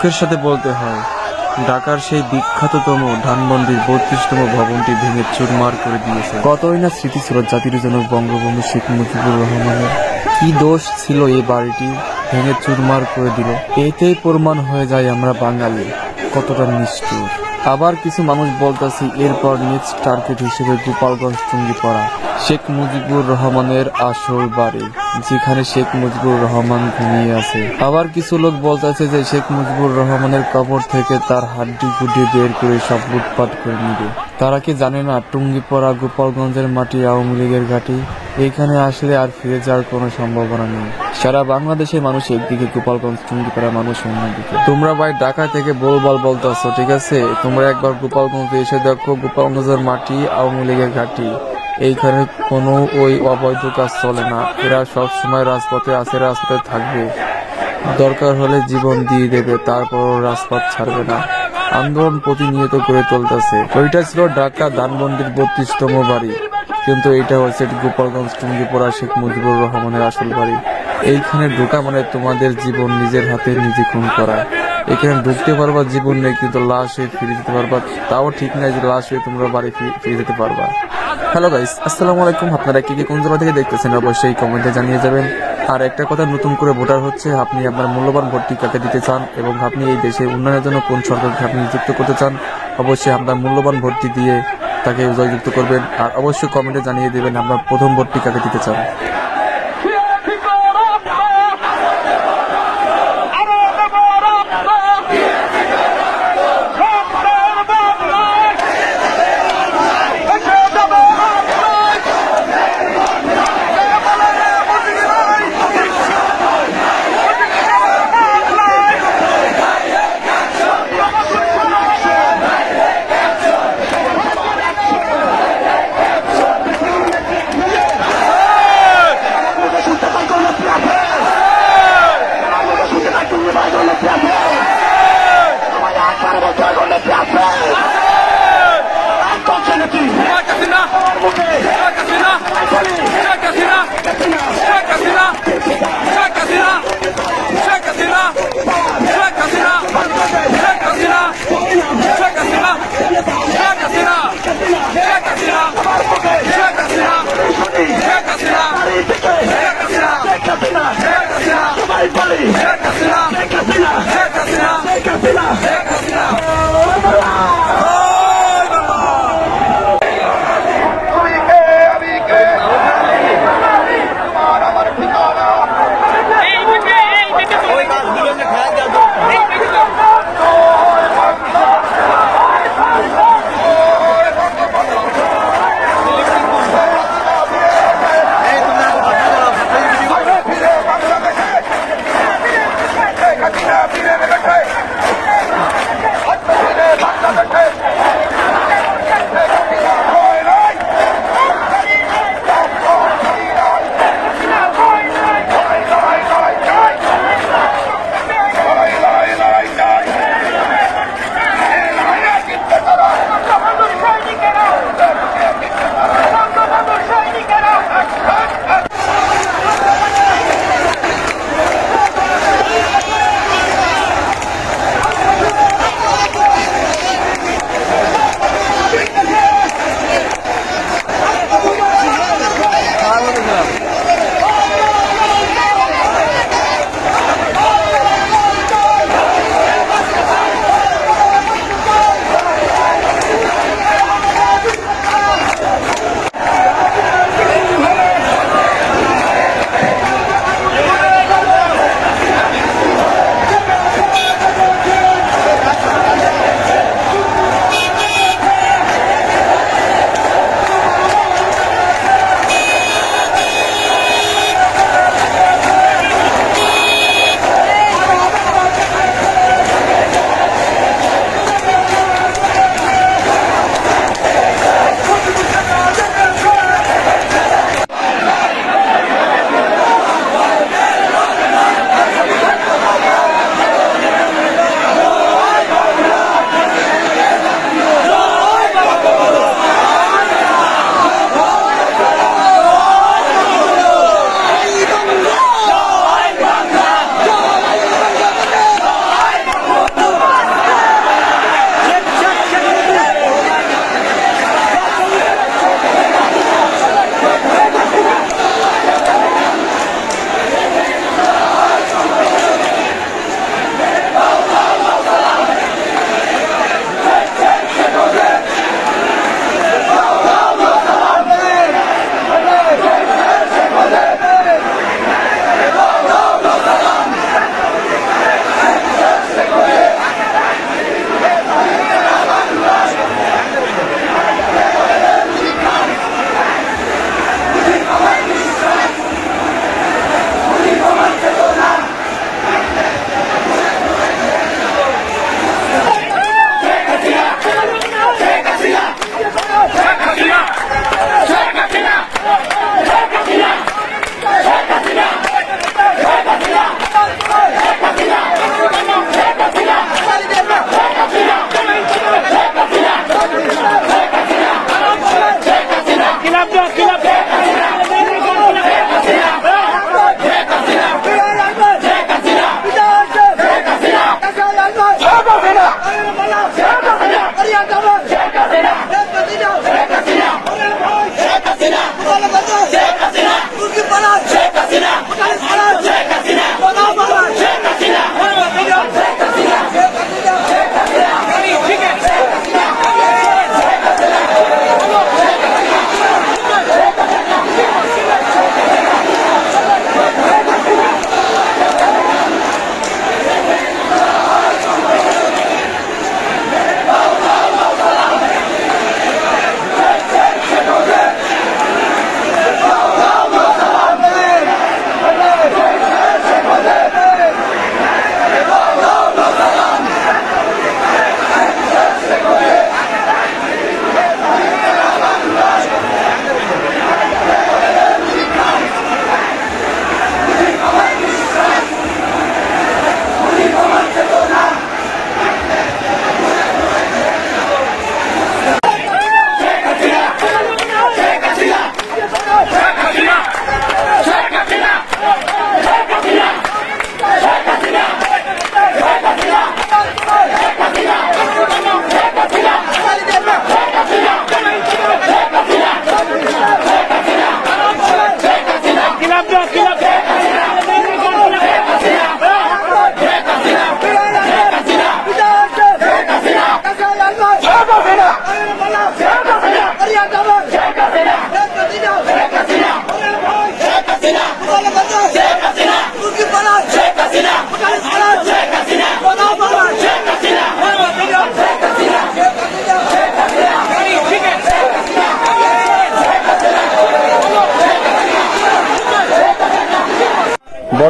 দুঃখের সাথে বলতে হয়, ঢাকার সেই বিখ্যাততম ধানমন্ডির বত্রিশতম ভবনটি ভেঙে চুরমার করে দিয়েছে। কতই না স্মৃতি ছিল জাতির জনক বঙ্গবন্ধু শেখ মুজিবুর রহমানের কি দোষ ছিল এই বাড়িটি? ভেঙে চুরমার করে দিল। এতেই প্রমাণ হয়ে যায় আমরা বাঙালি, কতটা নিষ্ঠুর। আবার কিছু মানুষ বলতেছে, এরপর নিজ টার্গেট হিসেবে গোপালগঞ্জ টুঙ্গি পড়া শেখ মুজিবুর রহমানের আসল বাড়ি, যেখানে শেখ মুজিবুর রহমান ঘুমিয়ে আছে। আবার কিছু লোক বলতেছে যে, শেখ মুজিবুর রহমানের কবর থেকে তার হাড্ডি গুড্ডি বের করে সব লুটপাট করে নিবে। তারা কি জানে না টুঙ্গিপাড়া গোপালগঞ্জের মাটি আওয়ামী লীগের ঘাঁটি? এখানে আসলে আর ফিরে যাওয়ার কোনো সম্ভাবনা নেই। সারা বাংলাদেশের মানুষ একদিকে গোপালগঞ্জ টুঙ্গিপাড়া মানুষ, অন্যদিকে। তোমরা ভাই ঢাকা থেকে বলবল বলতেছো, ঠিক আছে? তোমরা একবার গোপালগঞ্জে এসে দেখো গোপালগঞ্জের মাটি আওয়ামী লীগের ঘাঁটি। এইখানে কোনো ওই অবৈধ কাজ চলে না। এরা সব সময় রাজপথে আছে, রাজপথে থাকবে। দরকার হলে জীবন দিয়ে দেবে, তারপরও রাজপথ ছাড়বে না। আন্দোলন প্রতিনিয়ত করে চলতেছে। ওইটা ছিল ঢাকা ধানমন্ডির বত্রিশতম বাড়ি। কিন্তু এটা হচ্ছে গোপালগঞ্জ টুঙ্গিপড়া শেখ মুজিবুর রহমানের আসল বাড়ি। এইখানে ঢোকা মানে তোমাদের জীবন নিজের হাতে নিজে খুন করা। এখানে ঢুকতে পারবা, জীবন নেই কিন্তু লাশ হয়ে ফিরে যেতে পারবা। তাও ঠিক নাই যে লাশ হয়ে তোমরা বাড়ি ফিরে যেতে পারবা। হ্যালো গাইস আসসালামু আলাইকুম। আপনারা কি কি কোন জায়গা থেকে দেখতেছেন অবশ্যই কমেন্টে জানিয়ে যাবেন। আর একটা কথা, নতুন করে ভোটার হচ্ছে, আপনি আপনার মূল্যবান ভোটটি কাকে দিতে চান এবং আপনি এই দেশে উন্নয়নের জন্য কোন সরকারকে আপনি নিযুক্ত করতে চান, অবশ্যই আপনার মূল্যবান ভোটটি দিয়ে তাকে জয়যুক্ত করবেন। আর অবশ্যই কমেন্টে জানিয়ে দেবেন আপনার প্রথম ভোটটি কাকে দিতে চান।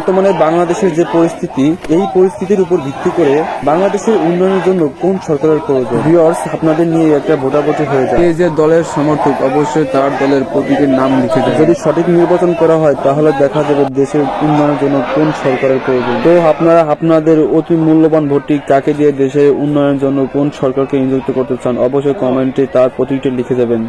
বর্তমানে বাংলাদেশের যে পরিস্থিতি এই পরিস্থিতির উপর ভিত্তি করে বাংলাদেশের উন্নয়নের জন্য কোন সরকারের প্রয়োজন? ভিউয়ার্স আপনাদের নিয়ে একটা ভোটাভুটি হয়ে যায়। এই যে দলের সমর্থক অবশ্যই তার দলের প্রতীকের নাম লিখে দেয়। যদি সঠিক নির্বাচন করা হয় তাহলে দেখা যাবে দেশের উন্নয়নের জন্য কোন সরকারের প্রয়োজন? তো আপনারা আপনাদের অতি মূল্যবান ভোটটি কাকে দিয়ে দেশের উন্নয়নের জন্য কোন সরকারকে নিযুক্ত করতে চান অবশ্যই কমেন্টে তার প্রতীকটি লিখে যাবেন